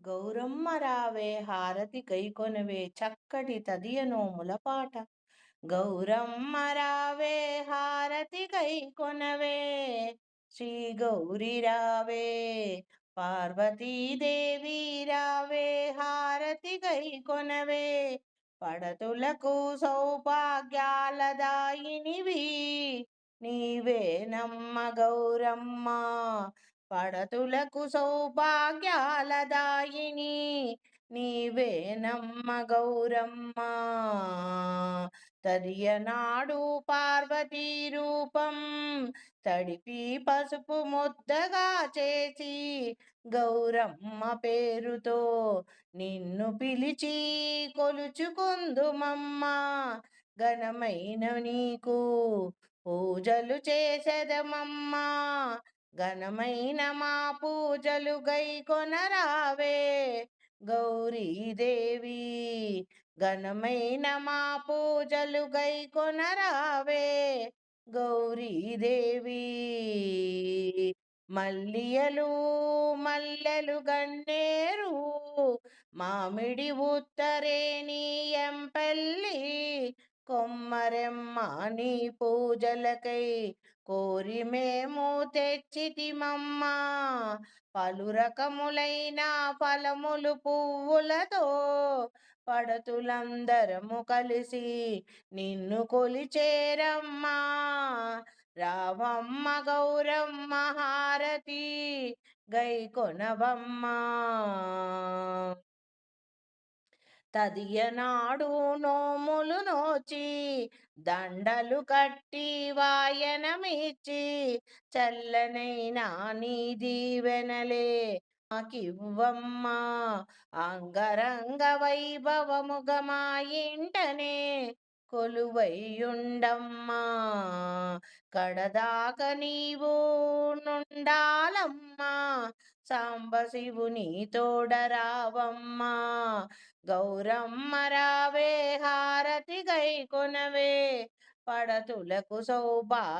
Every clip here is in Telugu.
గౌరమ్మ రావే హారతి గైకొనవే చక్కటి తదియనోముల ములపాట గౌరమ్మ రావే హారతి గైకొనవే శ్రీ గౌరి రావే పార్వతీదేవి రావే హారతి గైకొనవే పడతులకు సౌభాగ్యాలదాయినివి. నీవే నమ్మ గౌరమ్మ పడతులకు సౌభాగ్యాలదాయిని నీవే నమ్మ గౌరమ్మ. తరియనాడు పార్వతీ రూపం తడిపి పసుపు ముద్దగా చేసి గౌరమ్మ పేరుతో నిన్ను పిలిచి కొలుచుకుందుమమ్మ. ఘనమైన నీకు పూజలు చేసెదమమ్మా. ఘనమైన మా పూజలు గైకొనరావే గౌరీదేవి ఘనమైన మా పూజలు గైకొనరావే గౌరీదేవి మల్లియలు మల్లెలు గన్నేరు మామిడి ఉత్తరేణి ఎంపల్లి కొమ్మరెమ్మ నీ పూజలకై కోరి మేము తెచ్చితిమమ్మ. పలు రకములైన ఫలములు పువ్వులతో పడతులందరము కలిసి నిన్ను కొలిచేరమ్మా. రావమ్మ గౌరమ్మ హారతి గై కొనవమ్మా. తదియనాడు నోములు నోచి దండలు కట్టి వాయనమిచ్చి చల్లనైనా నీ దీవెనలే మాకివ్వమ్మా. అంగరంగ వైభవముగ మా ఇంటనే కొలువైయుండమ్మా. కడదాక నీవు నుండాలమ్మా. సాంబశివుని తోడరావమ్మా గౌరమ్మ రావే హారతి గై కొనవే పడతులకు సౌభాగ్యదాయిని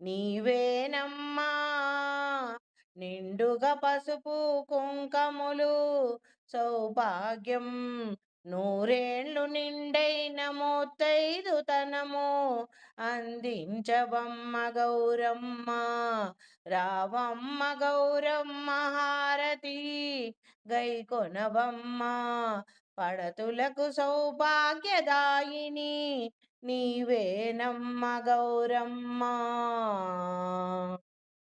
నీవేనమ్మా. నిండుగా పసుపు కుంకములు సౌభాగ్యం నూరేళ్ళు నిండైన మోత్తైదు తనము అందించవమ్మ గౌరమ్మ రావమ్మ గౌరమ్మ హారతి గైకొనవమ్మ పడతులకు సౌభాగ్యదాయిని నీవేనమ్మ గౌరమ్మ.